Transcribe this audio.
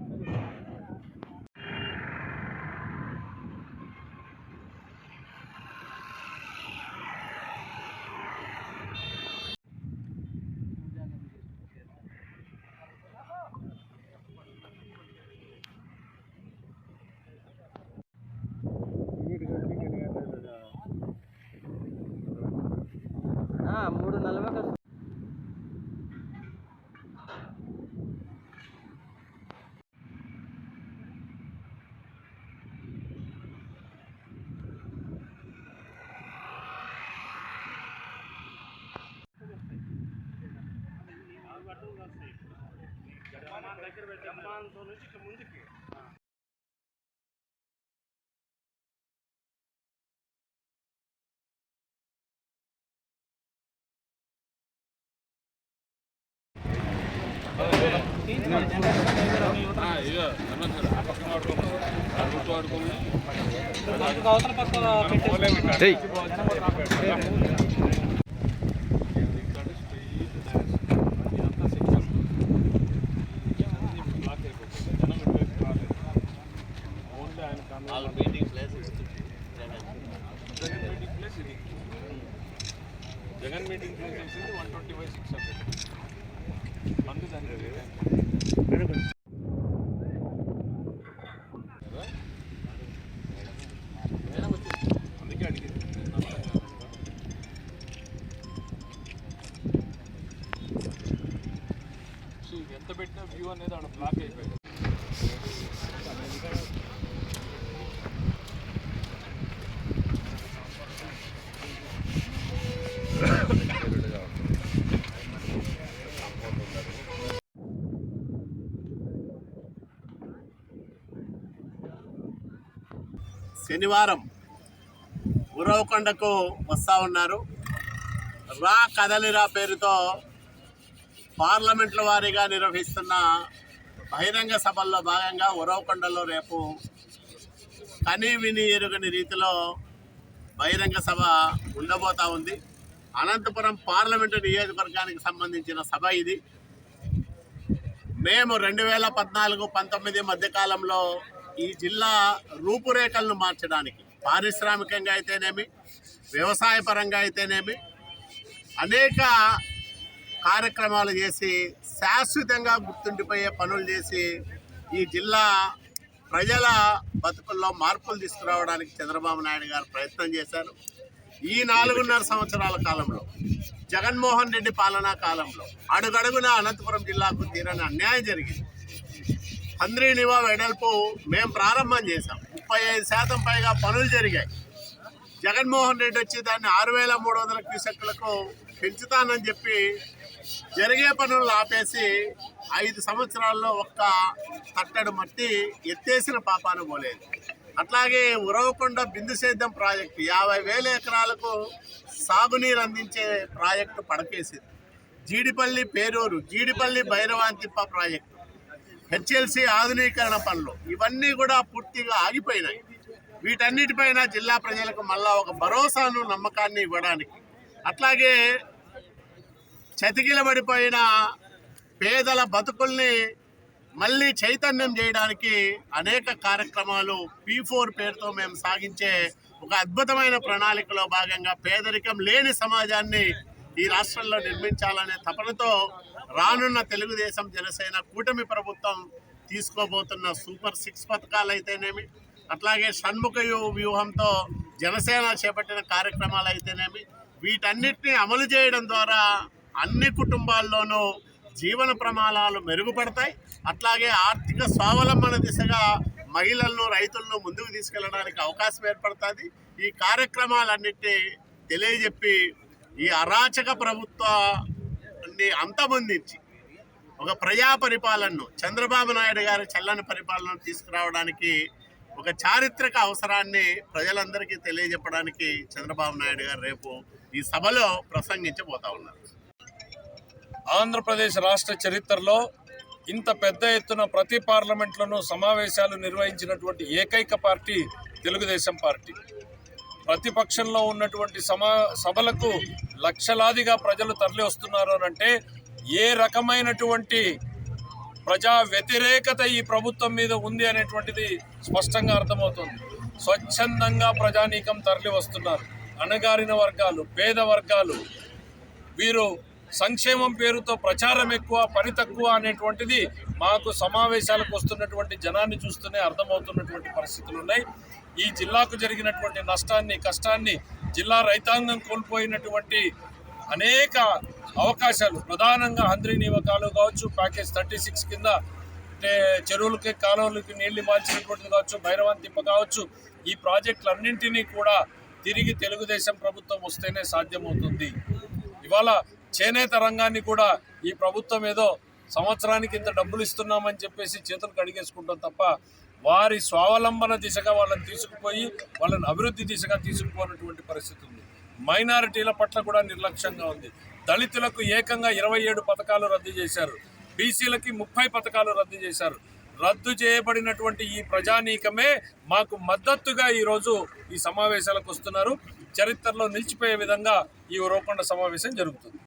మూడు దగ్గర పెట్టాను నుంచి ఇట్లా ముందుకి అవతల పక్కన పెట్టేసి జగన్ మీటింగ్ ప్లేస్ చేసింది one twenty five six hundred అందుకని అందుకే సో ఎంత పెట్టినా వ్యూ అనేది ఆడ బ్లాక్ అయిపోయింది. శనివారం ఉరవకొండకు వస్తూ ఉన్నారు. రా కదలిరా పేరుతో పార్లమెంట్ల వారీగా నిర్వహిస్తున్న బహిరంగ సభల్లో భాగంగా ఉరవకొండలో రేపు కనీ విని ఎరుగని రీతిలో బహిరంగ సభ ఉండబోతా ఉంది. అనంతపురం పార్లమెంటు నియోజకవర్గానికి సంబంధించిన సభ ఇది. మేము రెండు వేల పద్నాలుగు పంతొమ్మిది మధ్యకాలంలో ఈ జిల్లా రూపురేఖలను మార్చడానికి పారిశ్రామికంగా అయితేనేమి వ్యవసాయ పరంగా అయితేనేమి అనేక కార్యక్రమాలు చేసి శాశ్వతంగా గుర్తుండిపోయే పనులు చేసి ఈ జిల్లా ప్రజల బతుకుల్లో మార్పులు తీసుకురావడానికి చంద్రబాబు నాయుడు గారు ప్రయత్నం చేశారు. ఈ నాలుగున్నర సంవత్సరాల కాలంలో జగన్మోహన్ రెడ్డి పాలనా కాలంలో అడుగడుగున అనంతపురం జిల్లాకు తీరని అన్యాయం జరిగింది. హంద్రీ నివా వెడల్పు మేము ప్రారంభం చేశాం. ముప్పై ఐదు శాతం పైగా పనులు జరిగాయి. జగన్మోహన్ రెడ్డి వచ్చి దాన్ని ఆరు వేల మూడు వందల క్యూసెక్లకు పెంచుతానని చెప్పి జరిగే పనులు ఆపేసి ఐదు సంవత్సరాల్లో ఒక్క తట్టడు మట్టి ఎత్తేసిన పాపాను పోలేదు. అట్లాగే ఉరవకొండ బిందు సేద్యం ప్రాజెక్టు యాభై వేల ఎకరాలకు సాగునీరు అందించే ప్రాజెక్టు పడకేసింది. జీడిపల్లి పేరూరు జీడిపల్లి భైరవాంతిప్ప ప్రాజెక్టు. హెచ్ఎల్సి ఆధునీకరణ పనులు ఇవన్నీ కూడా పూర్తిగా ఆగిపోయినాయి. వీటన్నిటిపైన జిల్లా ప్రజలకు మళ్ళా ఒక భరోసాను నమ్మకాన్ని ఇవ్వడానికి. అట్లాగే చతికిలబడిపోయిన పేదల బతుకుల్ని మళ్ళీ చైతన్యం చేయడానికి అనేక కార్యక్రమాలు పీ ఫోర్ పేరుతో మేము సాగించే ఒక అద్భుతమైన ప్రణాళికలో భాగంగా పేదరికం లేని సమాజాన్ని ఈ రాష్ట్రంలో నిర్మించాలనే తపనతో రానున్న తెలుగుదేశం జనసేన కూటమి ప్రభుత్వం తీసుకోబోతున్న సూపర్ సిక్స్ పథకాలు అయితేనేమి అట్లాగే షణ్ముఖయు వ్యూహంతో జనసేన చేపట్టిన కార్యక్రమాలు అయితేనేమి వీటన్నిటిని అమలు చేయడం ద్వారా అన్ని కుటుంబాల్లోనూ జీవన ప్రమాణాలు మెరుగుపడతాయి. అట్లాగే ఆర్థిక స్వావలంబన దిశగా మహిళలను రైతులను ముందుకు తీసుకెళ్ళడానికి అవకాశం ఏర్పడుతుంది. ఈ కార్యక్రమాలన్నిటినీ తెలియజెప్పి ఈ అరాచక ప్రభుత్వ ప్రభుత్వాన్ని అంతమొందించి ఒక ప్రజా పరిపాలనను చంద్రబాబు నాయుడు గారి చల్లని పరిపాలనను తీసుకురావడానికి ఒక చారిత్రక అవసరాన్ని ప్రజలందరికీ తెలియజెప్పడానికి చంద్రబాబు నాయుడు గారు రేపు ఈ సభలో ప్రసంగించబోతా ఉన్నారు. ఆంధ్రప్రదేశ్ రాష్ట్ర చరిత్రలో ఇంత పెద్ద ఎత్తున ప్రతి పార్లమెంట్లోనూ సమావేశాలు నిర్వహించినటువంటి ఏకైక పార్టీ తెలుగుదేశం పార్టీ. ప్రతిపక్షంలో ఉన్నటువంటి సమా సభలకు లక్షలాదిగా ప్రజలు తరలి వస్తున్నారు అని అంటే ఏ రకమైనటువంటి ప్రజా వ్యతిరేకత ఈ ప్రభుత్వం మీద ఉంది అనేటువంటిది స్పష్టంగా అర్థమవుతుంది. స్వచ్ఛందంగా ప్రజానీకం తరలి వస్తున్నారు. అణగారిన వర్గాలు పేద వర్గాలు. వీరు సంక్షేమం పేరుతో ప్రచారం ఎక్కువ పని తక్కువ అనేటువంటిది మాకు సమావేశాలకు వస్తున్నటువంటి జనాన్ని చూస్తూనే అర్థమవుతున్నటువంటి పరిస్థితులు ఉన్నాయి. ఈ జిల్లాకు జరిగినటువంటి నష్టాన్ని కష్టాన్ని జిల్లా రైతాంగం కోల్పోయినటువంటి అనేక అవకాశాలు ప్రధానంగా హంద్రి కావచ్చు ప్యాకేజ్ థర్టీ సిక్స్ కింద అంటే చెరువులకి కాలువలకి నీళ్ళు మార్చినటువంటిది కావచ్చు భైరవాన్ తిప్ప కావచ్చు ఈ ప్రాజెక్టులన్నింటినీ కూడా తిరిగి తెలుగుదేశం ప్రభుత్వం వస్తేనే సాధ్యమవుతుంది. ఇవాళ చేనేత రంగాన్ని కూడా ఈ ప్రభుత్వం ఏదో సంవత్సరానికి ఇంత డబ్బులు ఇస్తున్నామని చెప్పేసి చేతులు కడిగేసుకుంటాం తప్ప వారి స్వావలంబన దిశగా వాళ్ళని తీసుకుపోయి వాళ్ళని అభివృద్ధి దిశగా తీసుకుపోయినటువంటి పరిస్థితి ఉంది. మైనారిటీల పట్ల కూడా నిర్లక్ష్యంగా ఉంది. దళితులకు ఏకంగా ఇరవై ఏడు పథకాలు రద్దు చేశారు. బీసీలకి ముప్పై పథకాలు రద్దు చేశారు. రద్దు చేయబడినటువంటి ఈ ప్రజానీకమే మాకు మద్దతుగా ఈరోజు ఈ సమావేశాలకు వస్తున్నారు. చరిత్రలో నిలిచిపోయే విధంగా ఈ రూపండ సమావేశం జరుగుతుంది.